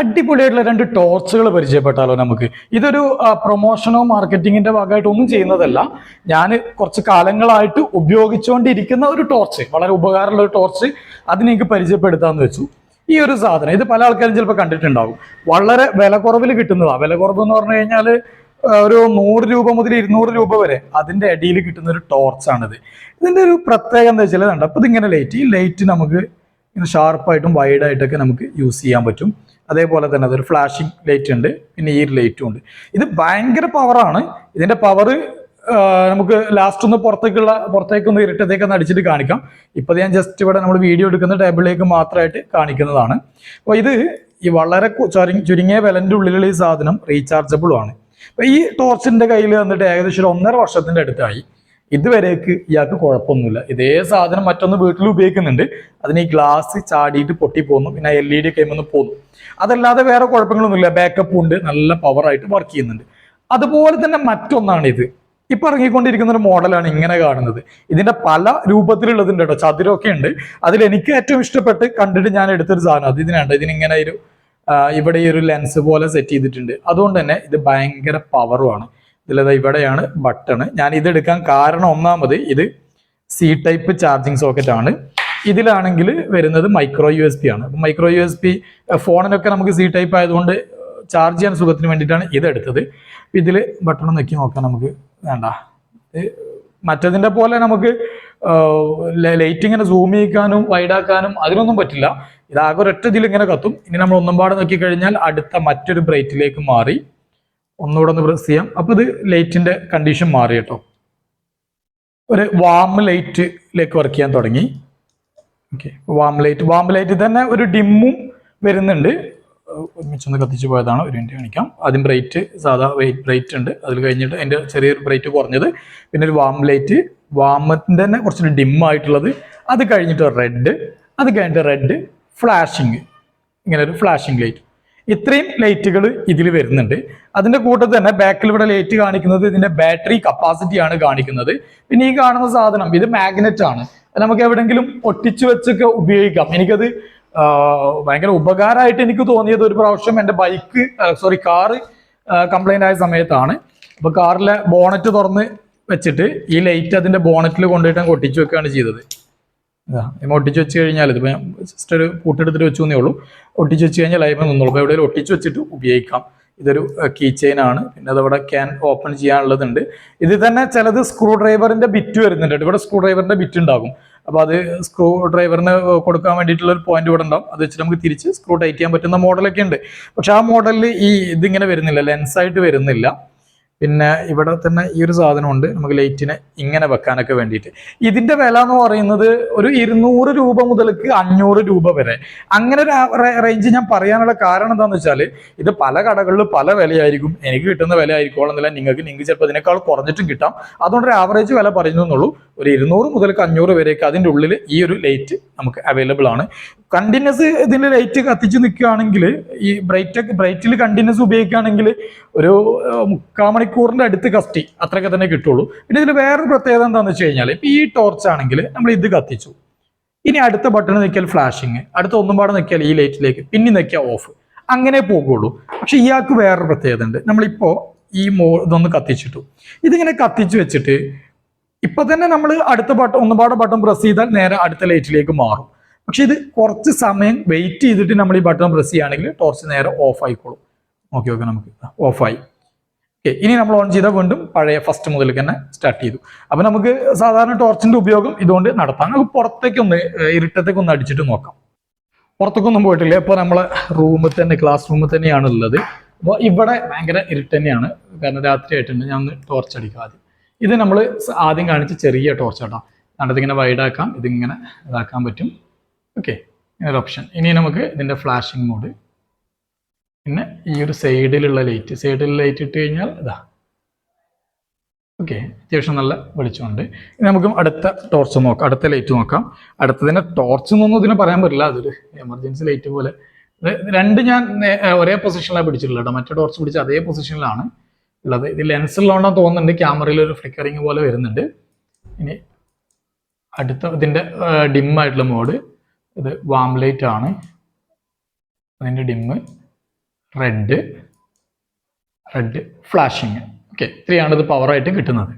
അടിപൊളിയായിട്ടുള്ള രണ്ട് ടോർച്ചുകൾ പരിചയപ്പെട്ടാലോ നമുക്ക്. ഇതൊരു പ്രൊമോഷനോ മാർക്കറ്റിങ്ങിന്റെ ഭാഗമായിട്ട് ഒന്നും ചെയ്യുന്നതല്ല. ഞാൻ കുറച്ച് കാലങ്ങളായിട്ട് ഉപയോഗിച്ചുകൊണ്ടിരിക്കുന്ന ഒരു ടോർച്ച് വളരെ ഉപകാരമുള്ള ഒരു ടോർച്ച് അതിനെനിക്ക് പരിചയപ്പെടുത്താന്ന് വെച്ചു. ഈ ഒരു സാധനം ഇത് പല ആൾക്കാരും ചിലപ്പോൾ കണ്ടിട്ടുണ്ടാവും. വളരെ വില കുറവിൽ കിട്ടുന്നതാണ് വില കുറവ് എന്ന് പറഞ്ഞു കഴിഞ്ഞാൽ ഒരു നൂറ് രൂപ മുതൽ ഇരുന്നൂറ് രൂപ വരെ അതിന്റെ അടിയിൽ കിട്ടുന്ന ഒരു ടോർച്ചാണിത് ഇതിന്റെ ഒരു പ്രത്യേകത എന്താ വെച്ചാൽ കണ്ടോ അപ്പൊ ഇതിങ്ങനെ ലൈറ്റ് ഈ ലൈറ്റ് നമുക്ക് ഇങ്ങനെ ഷാർപ്പായിട്ടും വൈഡായിട്ടൊക്കെ നമുക്ക് യൂസ് ചെയ്യാൻ പറ്റും. അതേപോലെ തന്നെ അതൊരു ഫ്ലാഷിംഗ് ലൈറ്റ് ഉണ്ട് പിന്നെ ഈ ലൈറ്റും ഉണ്ട്. ഇത് ഭയങ്കര പവറാണ് ഇതിന്റെ പവർ നമുക്ക് ലാസ്റ്റ് ഒന്ന് പുറത്തേക്കുള്ള പുറത്തേക്കൊന്ന് ഇരുട്ടത്തേക്ക് ഒന്ന് അടിച്ചിട്ട് കാണിക്കാം. ഇപ്പൊ ഞാൻ ജസ്റ്റ് ഇവിടെ നമ്മൾ വീഡിയോ എടുക്കുന്ന ടേബിളിലേക്ക് മാത്രമായിട്ട് കാണിക്കുന്നതാണ്. അപ്പോൾ ഇത് ഈ വളരെ ചുരുങ്ങിയ വിലന്റെ ഉള്ളിലുള്ള ഈ സാധനം റീചാർജബിളും ആണ്. അപ്പൊ ഈ ടോർച്ചിന്റെ കയ്യിൽ വന്നിട്ട് ഏകദേശം ഒരു ഒന്നര വർഷത്തിന്റെ അടുത്തായി. ഇതുവരേക്ക് ഇയാൾക്ക് കുഴപ്പമൊന്നുമില്ല. ഇതേ സാധനം മറ്റൊന്ന് വീട്ടിൽ ഉപയോഗിക്കുന്നുണ്ട്. അതിന് ഈ ഗ്ലാസ് ചാടിയിട്ട് പൊട്ടിപ്പോന്നു പിന്നെ. എൽ ഇ ഡി കൈമൊന്ന് പോന്നു. അതല്ലാതെ വേറെ കുഴപ്പങ്ങളൊന്നുമില്ല. ബാക്കപ്പ് ഉണ്ട്. നല്ല പവറായിട്ട് വർക്ക് ചെയ്യുന്നുണ്ട്. അതുപോലെ തന്നെ മറ്റൊന്നാണ് ഇത് ഇപ്പൊ ഇറങ്ങിക്കൊണ്ടിരിക്കുന്ന ഒരു മോഡലാണ് ഇങ്ങനെ കാണുന്നത്. ഇതിന്റെ പല രൂപത്തിലുള്ളതുണ്ട് കേട്ടോ. ചതുരമൊക്കെ ഉണ്ട്. അതിൽ എനിക്ക് ഏറ്റവും ഇഷ്ടപ്പെട്ട് കണ്ടിട്ട് ഞാൻ എടുത്തൊരു സാധനം. അത് ഇതിനുണ്ട് ഇതിനിങ്ങനെ ഒരു ഇവിടെ ഈ ഒരു ലെൻസ് പോലെ സെറ്റ് ചെയ്തിട്ടുണ്ട്. അതുകൊണ്ട് തന്നെ ഇത് ഭയങ്കര പവറുമാണ് ഇതിലത് ഇവിടെയാണ് ബട്ടൺ ഞാൻ ഇത് എടുക്കാൻ കാരണം ഒന്നാമത് ഇത് സി ടൈപ്പ് ചാർജിങ് സോക്കറ്റ് ആണ്. ഇതിലാണെങ്കിൽ വരുന്നത് മൈക്രോ യു എസ് പി ആണ്. മൈക്രോ യു എസ് പി ഫോണിനൊക്കെ നമുക്ക് സി ടൈപ്പ് ആയതുകൊണ്ട് ചാർജ് ചെയ്യാൻ സുഖത്തിന് വേണ്ടിയിട്ടാണ് ഇതെടുത്തത്. ഇതിൽ ബട്ടൺ നോക്കി നോക്കാം നമുക്ക്. വേണ്ട. മറ്റതിന്റെ പോലെ നമുക്ക് ലൈറ്റ് ഇങ്ങനെ സൂം ചെയ്യിക്കാനും വൈഡാക്കാനും അതിനൊന്നും പറ്റില്ല. ഇതാകെ ഒരൊറ്റ ഇതിൽ ഇങ്ങനെ കത്തും. ഇനി നമ്മൾ ഒന്നും പാടെ നോക്കി കഴിഞ്ഞാൽ അടുത്ത മറ്റൊരു ബ്രൈറ്റിലേക്ക് മാറി. ഒന്നുകൂടെ ഒന്ന് പ്രസ് ചെയ്യാം. അപ്പൊ ഇത് ലൈറ്റിന്റെ കണ്ടീഷൻ മാറി കേട്ടോ. ഒരു വാം ലൈറ്റിലേക്ക് വർക്ക് ചെയ്യാൻ തുടങ്ങി. Okay warm light warm light തന്നെ ഒരു ഡിമ്മും വരുന്നുണ്ട്. ഒരുമിച്ചൊന്ന് കത്തിച്ച് പോയതാണ്. ഒരു മിനിറ്റ് കാണിക്കാം. ആദ്യം ബ്രൈറ്റ് സാധാ വെയിറ്റ് ബ്രൈറ്റ് ഉണ്ട്. അതിൽ കഴിഞ്ഞിട്ട് അതിന്റെ ചെറിയൊരു ബ്രൈറ്റ് കുറഞ്ഞത്. പിന്നെ ഒരു വാം ലൈറ്റ് വാമത്തിന്റെ തന്നെ കുറച്ചൊരു ഡിം ആയിട്ടുള്ളത്. അത് കഴിഞ്ഞിട്ട് റെഡ് അത് കഴിഞ്ഞിട്ട് റെഡ് ഫ്ലാഷിങ് ഇങ്ങനെ ഒരു ഫ്ലാഷിങ് ലൈറ്റ് ഇത്രയും ലൈറ്റുകൾ ഇതിൽ വരുന്നുണ്ട്. അതിന്റെ കൂട്ടത്തിൽ തന്നെ ബാക്കിൽ ഇവിടെ ലൈറ്റ് കാണിക്കുന്നത് ഇതിന്റെ ബാറ്ററി കപ്പാസിറ്റി ആണ് കാണിക്കുന്നത്. പിന്നെ ഈ കാണുന്ന സാധനം ഇത് മാഗ്നറ്റ് ആണ്. നമുക്ക് എവിടെങ്കിലും ഒട്ടിച്ചു വെച്ചൊക്കെ ഉപയോഗിക്കാം. എനിക്കത് ഭയങ്കര ഉപകാരമായിട്ട് എനിക്ക് തോന്നിയത് ഒരു പ്രാവശ്യം എന്റെ ബൈക്ക് സോറി കാറ് കംപ്ലൈന്റ് ആയ സമയത്താണ്. അപ്പോൾ കാറിലെ ബോണറ്റ് തുറന്ന് വെച്ചിട്ട് ഈ ലൈറ്റ് അതിന്റെ ബോണറ്റിൽ കൊണ്ടുപോയിട്ട് ഒട്ടിച്ചു വെക്കുകയാണ് ചെയ്തത്. ഇതാ ഒട്ടിച്ച് വെച്ച് കഴിഞ്ഞാൽ ഇത് ജസ്റ്റ് ഒരു പൂട്ടെടുത്തിട്ട് വെച്ചു എന്നേ ഉള്ളൂ. ഒട്ടിച്ച് വെച്ച് കഴിഞ്ഞാൽ ലൈബ്രറി നിന്നോളൂ അപ്പോൾ എവിടെയെങ്കിലും ഒട്ടിച്ച് വെച്ചിട്ട് ഉപയോഗിക്കാം. ഇതൊരു കീ ചെയിൻ ആണ്. പിന്നെ അതവിടെ ക്യാൻ ഓപ്പൺ ചെയ്യാനുള്ളതുണ്ട്. ഇത് തന്നെ ചിലത് സ്ക്രൂ ഡ്രൈവറിന്റെ ബിറ്റ് വരുന്നുണ്ട് ഇവിടെ സ്ക്രൂ ഡ്രൈവറിന്റെ ബിറ്റ് ഉണ്ടാകും. അപ്പോൾ അത് സ്ക്രൂ ഡ്രൈവറിന് കൊടുക്കാൻ വേണ്ടിയിട്ടുള്ള ഒരു പോയിന്റ് ഇവിടെ ഉണ്ടാവും. അത് വെച്ചിട്ട് നമുക്ക് തിരിച്ച് സ്ക്രൂ ടൈറ്റ് ചെയ്യാൻ പറ്റുന്ന മോഡലൊക്കെ ഉണ്ട്. പക്ഷെ ആ മോഡലിൽ ഈ ഇതിങ്ങനെ വരുന്നില്ല. ലെൻസ് ആയിട്ട് വരുന്നില്ല. പിന്നെ ഇവിടെ തന്നെ ഈ ഒരു സാധനമുണ്ട്. നമുക്ക് ലൈറ്റിനെ ഇങ്ങനെ വെക്കാനൊക്കെ വേണ്ടിയിട്ട്. ഇതിന്റെ വില എന്ന് പറയുന്നത് ഒരു ഇരുന്നൂറ് രൂപ മുതൽക്ക് അഞ്ഞൂറ് രൂപ വരെ. അങ്ങനെ ഒരു റേഞ്ച് ഞാൻ പറയാനുള്ള കാരണം എന്താണെന്ന് വെച്ചാൽ ഇത് പല കടകളിലും പല വിലയായിരിക്കും. എനിക്ക് കിട്ടുന്ന വില ആയിരിക്കോളന്നില്ല നിങ്ങൾക്ക് നിങ്ങൾക്ക് ചിലപ്പോൾ ഇതിനേക്കാൾ കുറഞ്ഞിട്ടും കിട്ടാം. അതുകൊണ്ട് ഒരു ആവറേജ് വില പറയുന്നുള്ളൂ ഒരു ഇരുന്നൂറ് മുതൽക്ക് അഞ്ഞൂറ് വരെയൊക്കെ അതിന്റെ ഉള്ളിൽ ഈ ഒരു ലൈറ്റ് നമുക്ക് അവൈലബിൾ ആണ്. കണ്ടിന്യൂസ് ഇതിന്റെ ലൈറ്റ് കത്തിച്ച് നിൽക്കുകയാണെങ്കിൽ ഈ ബ്രൈറ്റ് ബ്രൈറ്റിൽ കണ്ടിന്യൂസ് ഉപയോഗിക്കുകയാണെങ്കിൽ ഒരു മുക്കാൽ മണിക്കൂറിന്റെ അടുത്ത് കസ്റ്റി അത്രയൊക്കെ തന്നെ കിട്ടുള്ളൂ. പിന്നെ ഇതിൽ വേറൊരു പ്രത്യേകത എന്താണെന്ന് വെച്ച് കഴിഞ്ഞാൽ ഇപ്പം ഈ ടോർച്ച് ആണെങ്കിൽ നമ്മൾ ഇത് കത്തിച്ചു. ഇനി അടുത്ത ബട്ടൺ നിൽക്കിയാൽ ഫ്ലാഷിങ് അടുത്ത ഒന്നും പാടെ നിൽക്കിയാൽ ഈ ലൈറ്റിലേക്ക് പിന്നെ നിൽക്കിയാൽ ഓഫ് അങ്ങനെ പോകുള്ളൂ. പക്ഷെ ഇയാൾക്ക് വേറൊരു പ്രത്യേകത ഉണ്ട്. നമ്മളിപ്പോൾ ഈ മോ ഇതൊന്ന് കത്തിച്ചിട്ടു. ഇതിങ്ങനെ കത്തിച്ച് വെച്ചിട്ട് ഇപ്പൊ തന്നെ നമ്മൾ അടുത്ത ബട്ടൺ ഒന്നുപാടെ ബട്ടൺ പ്രസ് ചെയ്താൽ നേരെ അടുത്ത ലൈറ്റിലേക്ക് മാറും. പക്ഷെ ഇത് കുറച്ച് സമയം വെയിറ്റ് ചെയ്തിട്ട് നമ്മൾ ഈ ബട്ടൺ പ്രസ് ചെയ്യുകയാണെങ്കിൽ ടോർച്ച് നേരെ ഓഫ് ആയിക്കോളും. ഓക്കെ ഓക്കെ നമുക്ക് ഓഫായി ഓക്കെ ഇനി നമ്മൾ ഓൺ ചെയ്താൽ വീണ്ടും പഴയ ഫസ്റ്റ് മുതൽ തന്നെ സ്റ്റാർട്ട് ചെയ്തു. അപ്പൊ നമുക്ക് സാധാരണ ടോർച്ചിന്റെ ഉപയോഗം ഇതുകൊണ്ട് നടത്താം. നമുക്ക് പുറത്തേക്കൊന്ന് ഇരുട്ടത്തേക്കൊന്ന് അടിച്ചിട്ട് നോക്കാം. പുറത്തേക്കൊന്നും പോയിട്ടില്ല. ഇപ്പോൾ നമ്മളെ റൂമിൽ തന്നെ ക്ലാസ് റൂമിൽ തന്നെയാണ് ഉള്ളത്. അപ്പോൾ ഇവിടെ ഭയങ്കര ഇരുട്ട് തന്നെയാണ്. കാരണം രാത്രി ആയിട്ടുണ്ട്. ഞാൻ ഒന്ന് ടോർച്ച് അടിക്കാം ആദ്യം. ഇത് നമ്മൾ ആദ്യം കാണിച്ച ചെറിയ ടോർച്ച് കേട്ടോ കണ്ടത് ഇങ്ങനെ വൈഡാക്കാം ഇതിങ്ങനെ ഇതാക്കാൻ പറ്റും. ഓക്കെ ഒരു ഓപ്ഷൻ ഇനി നമുക്ക് ഇതിന്റെ ഫ്ലാഷിംഗ് മോഡ് പിന്നെ ഈ ഒരു സൈഡിലുള്ള ലൈറ്റ് സൈഡിൽ ലൈറ്റ് ഇട്ട് കഴിഞ്ഞാൽ ഇതാ. ഓക്കെ അത്യാവശ്യം നല്ല വെളിച്ചമുണ്ട്. ഇനി നമുക്ക് അടുത്ത ടോർച്ച് നോക്കാം. അടുത്ത ലൈറ്റ് നോക്കാം. അടുത്തതിന്റെ ടോർച്ച് എന്നൊന്നും ഇതിനെ പറയാൻ പറ്റില്ല. അതൊരു എമർജൻസി ലൈറ്റ് പോലെ. രണ്ട് ഞാൻ ഒരേ പൊസിഷനിലാണ് പിടിച്ചിട്ടുള്ളത് മറ്റേ ടോർച്ച് പിടിച്ച അതേ പൊസിഷനിലാണ് ഉള്ളത്. ഇത് ലെൻസ് ഉള്ളതുകൊണ്ടാണ് തോന്നുന്നുണ്ട്. ക്യാമറയിൽ ഒരു ഫ്ലിക്കറിങ് പോലെ വരുന്നുണ്ട്. ഇനി അടുത്ത ഇതിന്റെ ഡിം ആയിട്ടുള്ള മോഡ് ഇത് വാം ലൈറ്റ് ആണ്. അതിന്റെ dim red red flashing okay ഇത്രയാണ് ഇത് പവറായിട്ട് കിട്ടുന്നത്.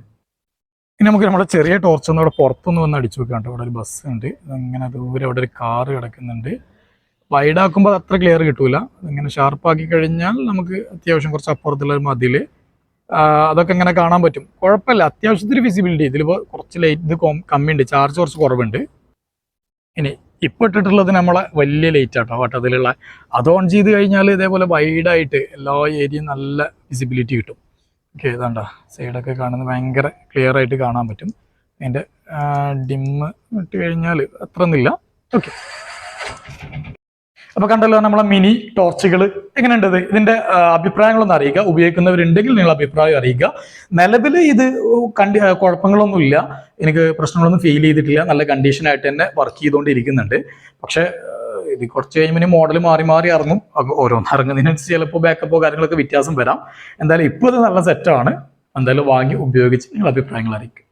ഇനി നമുക്ക് നമ്മുടെ ചെറിയ ടോർച്ച് ഒന്ന് ഇവിടെ പുറത്തുനിന്ന് വന്ന് അടിച്ചു നോക്കാം കേട്ടോ ഇവിടെ ഒരു ബസ് ഉണ്ട്. അങ്ങനെ ദൂരെ അവിടെ ഒരു കാറ് കിടക്കുന്നുണ്ട്. വൈഡ് ആക്കുമ്പോൾ അത്ര ക്ലിയർ കിട്ടൂല. ഇങ്ങനെ ഷാർപ്പാക്കി കഴിഞ്ഞാൽ നമുക്ക് അത്യാവശ്യം കുറച്ച് അപ്പുറത്തുള്ള മതിൽ. അതൊക്കെ ഇങ്ങനെ കാണാൻ പറ്റും. കുഴപ്പമില്ല. അത്യാവശ്യത്തിന് വിസിബിലിറ്റി ഇതിലിപ്പോൾ കുറച്ച് ലൈറ്റ് ഇത് കമ്മിയുണ്ട്. ചാർജ് കുറച്ച് കുറവുണ്ട്. ഇനി ഇപ്പോൾ ഇട്ടിട്ടുള്ളത് നമ്മളെ വലിയ ലൈറ്റ് ആട്ടോ വട്ടത്തിലുള്ള. അത് ഓൺ ചെയ്ത് കഴിഞ്ഞാൽ ഇതേപോലെ വൈഡായിട്ട് എല്ലാ ഏരിയയും നല്ല വിസിബിലിറ്റി കിട്ടും. ഓക്കെ ഇതാണ്ട. സൈഡൊക്കെ കാണുന്നത് ഭയങ്കര ക്ലിയർ ആയിട്ട് കാണാൻ പറ്റും. അതിന്റെ ഡിമ്മ് ഇട്ട് കഴിഞ്ഞാൽ അത്ര ഒന്നുമില്ല ഓക്കെ അപ്പൊ കണ്ടല്ലോ നമ്മളെ മിനി ടോർച്ചുകൾ എങ്ങനെയുണ്ട് ഇതിന്റെ അഭിപ്രായങ്ങളൊന്നും അറിയിക്കുക. ഉപയോഗിക്കുന്നവരുണ്ടെങ്കിൽ നിങ്ങൾ അഭിപ്രായം അറിയിക്കുക. നിലവിൽ ഇത് കണ്ടി കുഴപ്പങ്ങളൊന്നുമില്ല. എനിക്ക് പ്രശ്നങ്ങളൊന്നും ഫീൽ ചെയ്തിട്ടില്ല. നല്ല കണ്ടീഷനായിട്ട് തന്നെ വർക്ക് ചെയ്തുകൊണ്ടിരിക്കുന്നുണ്ട്. പക്ഷെ ഇത് കുറച്ച് കഴിയുമ്പോൾ മോഡൽ മാറി മാറി ഇറങ്ങും. ഓരോന്ന് ഇറങ്ങുന്നതിനനുസരിച്ച് ചിലപ്പോൾ ബാക്കപ്പോ കാര്യങ്ങളൊക്കെ വ്യത്യാസം വരാം. എന്തായാലും ഇപ്പോൾ ഇത് നല്ല സെറ്റാണ് എന്തായാലും വാങ്ങി ഉപയോഗിച്ച് നിങ്ങൾ അഭിപ്രായങ്ങൾ അറിയിക്കുക.